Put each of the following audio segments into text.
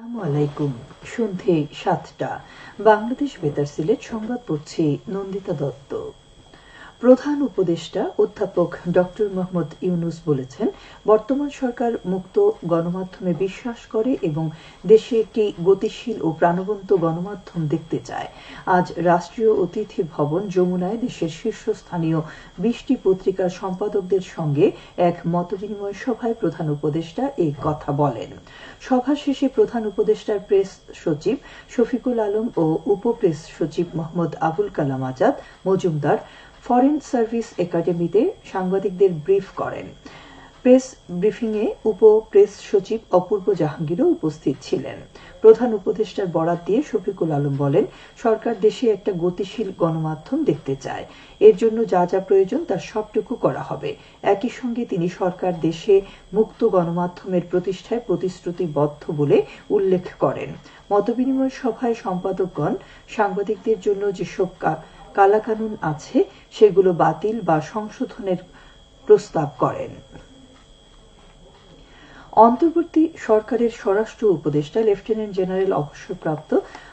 আলাইকুম সন্ধে সাতটা। বাংলাদেশ বেতার সিলেট সংবাদ পড়ছি নন্দিতা দত্ত। প্রধান উপদেষ্টা অধ্যাপক ডক্টর মোহাম্মদ ইউনুস বলেছেন, বর্তমান সরকার মুক্ত গণমাধ্যমে বিশ্বাস করে এবং দেশে একটি গতিশীল ও প্রাণবন্ত গণমাধ্যম দেখতে চায়। আজ রাষ্ট্রীয় অতিথি ভবন যমুনায় দেশের শীর্ষস্থানীয় বিশটি পত্রিকার সম্পাদকদের সঙ্গে এক মতবিনিময় সভায় প্রধান উপদেষ্টা এই কথা বলেন। সভা শেষে প্রধান উপদেষ্টার প্রেস সচিব শফিকুল আলম ও উপ প্রেস সচিব মোহাম্মদ আবুল কালাম আজাদ মজুমদার ফরেন সার্ভিস একাডেমিতে সাংবাদিকদের ব্রিফ করেন। প্রেস ব্রিফিংয়ে উপ প্রেস সচিব অপূর্ব জাহাঙ্গীরও উপস্থিত ছিলেন। প্রধান উপদেষ্টার বরাত দিয়ে শফিকুল আলম বলেন, সরকার দেশে একটা গতিশীল গণমাধ্যম দেখতে চায়। এর জন্য যা যা প্রয়োজন তার সবটুকু করা হবে। একই সঙ্গে তিনি সরকার দেশে মুক্ত গণমাধ্যমের প্রতিষ্ঠায় প্রতিশ্রুতিবদ্ধ বলে উল্লেখ করেন। মতবিনিময় সভায় সম্পাদকগণ সাংবাদিকদের জন্য যেসব কালাকানুন আছে, সেগুলো বাতিল বা সংশোধনের প্রস্তাব করেন। অন্তর্বর্তী সরকারের স্বরাষ্ট্র উপদেষ্টা, লেফটেন্যান্ট জেনারেল অবসরপ্রাপ্ত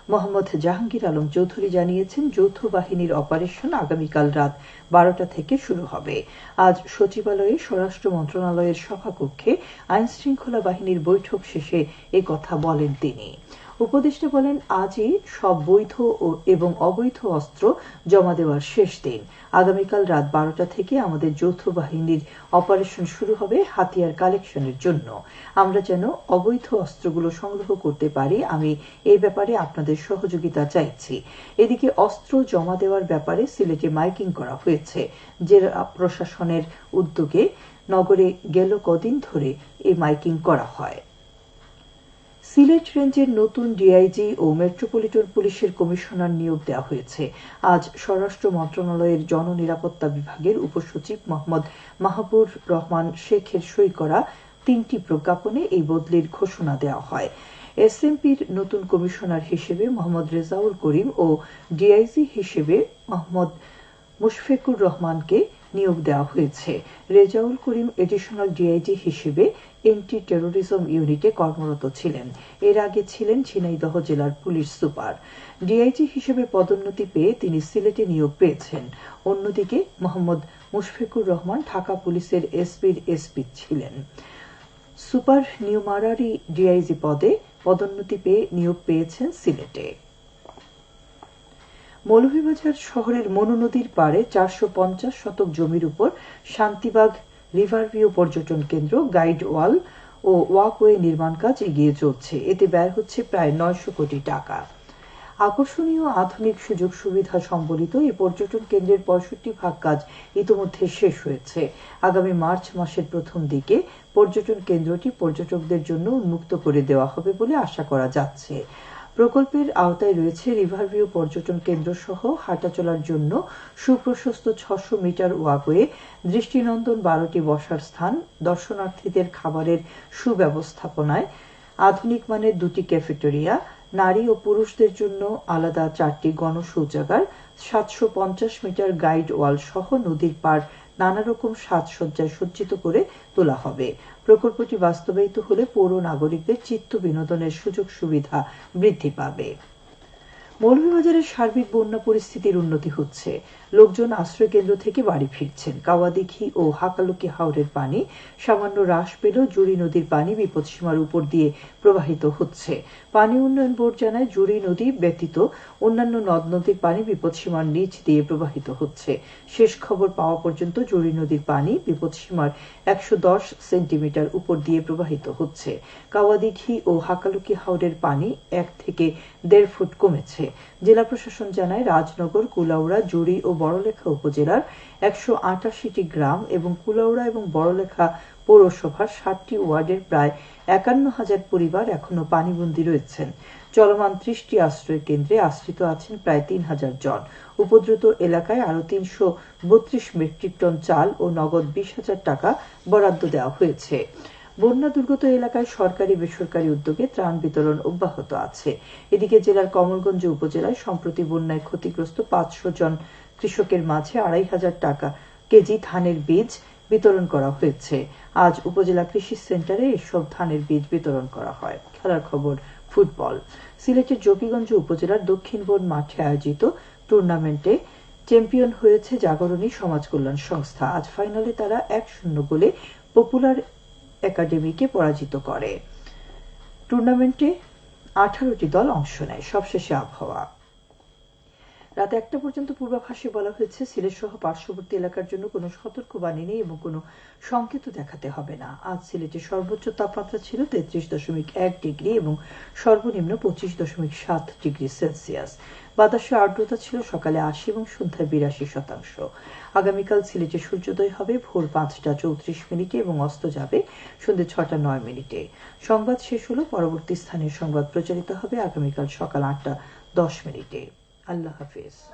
মোহাম্মদ জাহাঙ্গীর আলম চৌধুরী জানিয়েছেন, যৌথ বাহিনীর অপারেশন আগামীকাল রাত বারোটা থেকে শুরু হবে। আজ সচিবালয়ে স্বরাষ্ট্র মন্ত্রণালয়ের সভাকক্ষে আইন শৃঙ্খলা বাহিনীর বৈঠক শেষে কথা বলেন তিনি। উপদেষ্টা বলেন, আজই সব বৈধ এবং অবৈধ অস্ত্র জমা দেওয়ার শেষ দিন। আগামীকাল রাত বারোটা থেকে আমাদের যৌথ বাহিনীর অপারেশন শুরু হবে হাতিয়ার কালেকশনের জন্য। আমরা যেন অবৈধ অস্ত্রগুলো সংগ্রহ করতে পারি, আমি এই ব্যাপারে আপনাদের সহযোগিতা চাইছি। এদিকে অস্ত্র জমা দেওয়ার ব্যাপারে সিলেটে মাইকিং করা হয়েছে। জেলা প্রশাসনের উদ্যোগে নগরে গেল কদিন ধরে এই মাইকিং করা হয়। সিলেট রেঞ্জের নতুন ডিআইজি ও মেট্রোপলিটন পুলিশের কমিশনার নিয়োগ দেওয়া হয়েছে। আজ স্বরাষ্ট্র মন্ত্রণালয়ের জননিরাপত্তা বিভাগের উপসচিব মোহাম্মদ মাহবুর রহমান শেখের সই করা তিনটি প্রজ্ঞাপনে এই বদলির ঘোষণা দেওয়া হয়। এসএমপির নতুন কমিশনার হিসেবে মোহাম্মদ রেজাউল করিম ও ডিআইজি হিসেবে মোহাম্মদ মুশফিকুর রহমানকে নিয়োগ দেওয়া হয়েছে। রেজাউল করিম এডিশনাল ডিআইজি হিসেবে এন্টি টেরোরিজম ইউনিটে কর্মরত ছিলেন। এর আগে ছিলেন ঝিনাইদহ জেলার পুলিশ সুপার। ডিআইজি হিসেবে পদোন্নতি পেয়ে তিনি সিলেটে নিয়োগ পেয়েছেন। অন্যদিকে মোহাম্মদ মুশফিকুর রহমান ঢাকা পুলিশের এসপির এসপি ছিলেন। সুপার নিউমারারি ডিআইজি পদে পদোন্নতি পেয়ে নিয়োগ পেয়েছেন সিলেটে। মৌলভীবাজার শহরের মনু নদীর পাড়ে চারশো পঞ্চাশ শতক জমির উপর শান্তিবাগ রিভারভিউ পর্যটন কেন্দ্র, গাইড ওয়াল ও ওয়াকওয়ে নির্মাণ কাজ এগিয়ে চলছে। এতে ব্যয় হচ্ছে প্রায় নয়শো কোটি টাকা। আকর্ষণীয় আধুনিক সুযোগ সুবিধা সম্বলিত এই পর্যটন কেন্দ্রের পঁয়ষট্টি ভাগ কাজ ইতোমধ্যে শেষ হয়েছে। আগামী মার্চ মাসের প্রথম দিকে পর্যটন কেন্দ্রটি পর্যটকদের জন্য উন্মুক্ত করে দেওয়া হবে বলে আশা করা যাচ্ছে। প্রকল্পের আওতায় রয়েছে রিভারভিউ পর্যটন কেন্দ্র সহ হাঁটা চলার জন্য সুপ্রশস্ত ছশো মিটার ওয়াকওয়ে দৃষ্টিনন্দন বারোটি বসার স্থান, দর্শনার্থীদের খাবারের সুব্যবস্থাপনায়, আধুনিক মানের দুটি ক্যাফেটেরিয়া, নারী ও পুরুষদের জন্য আলাদা চারটি গণশৌচাগার, সাতশো পঞ্চাশ মিটার গাইড ওয়াল সহ নদীর পাড় নানা রকম সাজসজ্জায় সজ্জিত করে তোলা হবে। প্রকল্পটি বাস্তবায়িত হলে পৌর নাগরিকদের চিত্ত বিনোদনের সুযোগ সুবিধা বৃদ্ধি পাবে। মৌলভীবাজারের সার্বিক বন্যা পরিস্থিতির উন্নতি হচ্ছে। লোকজন আশ্রয় কেন্দ্র থেকে বাড়ি ফিরছেন। কাওয়াদিঘি ও হাকালুকি হাওড়ের পানি সামান্য হ্রাস পেলেও জুড়ি নদীর পানি বিপদসীমার উপর দিয়ে প্রবাহিত হচ্ছে। পানি উন্নয়ন বোর্ড জানায় জুড়ি নদী ব্যতীত অন্যান্য নদ নদীর পানি বিপদসীমার নিচ দিয়ে প্রবাহিত হচ্ছে। শেষ খবর পাওয়া পর্যন্ত জুড়ি নদীর পানি বিপদসীমার একশো দশ সেন্টিমিটার উপর দিয়ে প্রবাহিত হচ্ছে। কাওয়াদিঘি ও হাকালুকি হাওরের পানি এক থেকে দেড় ফুট কমেছে। জেলা প্রশাসন জানায়, রাজনগর, কুলাউড়া, জুড়ি ও বড়লেখা উপজেলার একশো আটাশিটি গ্রাম এবং কুলাউড়া এবং বড়লেখা পৌরসভার ষাটটি ওয়ার্ডের প্রায় একান্ন হাজার পরিবার এখনও পানিবন্দী রয়েছেন চলমান ত্রিশটি আশ্রয় কেন্দ্রে আশ্রিত আছেন প্রায় তিন হাজার জন। উপদ্রুত এলাকায় আরও তিনশো বত্রিশ মেট্রিক টন চাল ও নগদ বিশ হাজার টাকা বরাদ্দ দেওয়া হয়েছে। বন্যা দুর্গত এলাকায় সরকারি বেসরকারি উদ্যোগে ত্রাণ বিতরণ অব্যাহত আছে। এদিকে জেলার কমলগঞ্জ উপজেলায় সম্প্রতি বন্যায় ক্ষতিগ্রস্ত পাঁচশো জন কৃষকের মাঝে আড়াই হাজার টাকা কেজি ধানের বীজ বিতরণ করা হয়েছে। আজ উপজেলা কৃষি সেন্টারে এসব ধানের বীজ বিতরণ করা হয়। খেলার খবর, ফুটবল। সিলেটের জকিগঞ্জ উপজেলার দক্ষিণ বন মাঠে আয়োজিত টুর্নামেন্টে চ্যাম্পিয়ন হয়েছে জাগরণী সমাজ কল্যাণ সংস্থা। আজ ফাইনালে তারা এক শূন্য গোলে পপুলার একাডেমিকে পরাজিত করে। টুর্নামেন্টে আঠারোটি দল অংশ নেয়। সবশেষে আবহাওয়া। রাত একটা পর্যন্ত পূর্বাভাসে বলা হয়েছে, সিলেট সহ পার্শ্ববর্তী এলাকার জন্য কোনো সতর্কবাণী নেই এবং কোনো সংকেত দেখাতে হবে না। আজ সিলেটের সর্বোচ্চ তাপমাত্রা ছিল তেত্রিশ দশমিক এক ডিগ্রি এবং সর্বনিম্ন পঁচিশ দশমিক সাত ডিগ্রি সেলসিয়াস। বাতাসে আর্দ্রতা ছিল সকালে আশি এবং সন্ধ্যায় বিরাশি শতাংশ। আগামীকাল সিলেটে সূর্যোদয় হবে ভোর পাঁচটা চৌত্রিশ মিনিটে এবং অস্ত যাবে সন্ধ্যে ছটা নয় মিনিটে। সংবাদ শেষ হলো, পরবর্তী স্থানীয় সংবাদ প্রচারিত হবে আগামীকাল সকাল আটটা দশ মিনিটে। الله حافظ.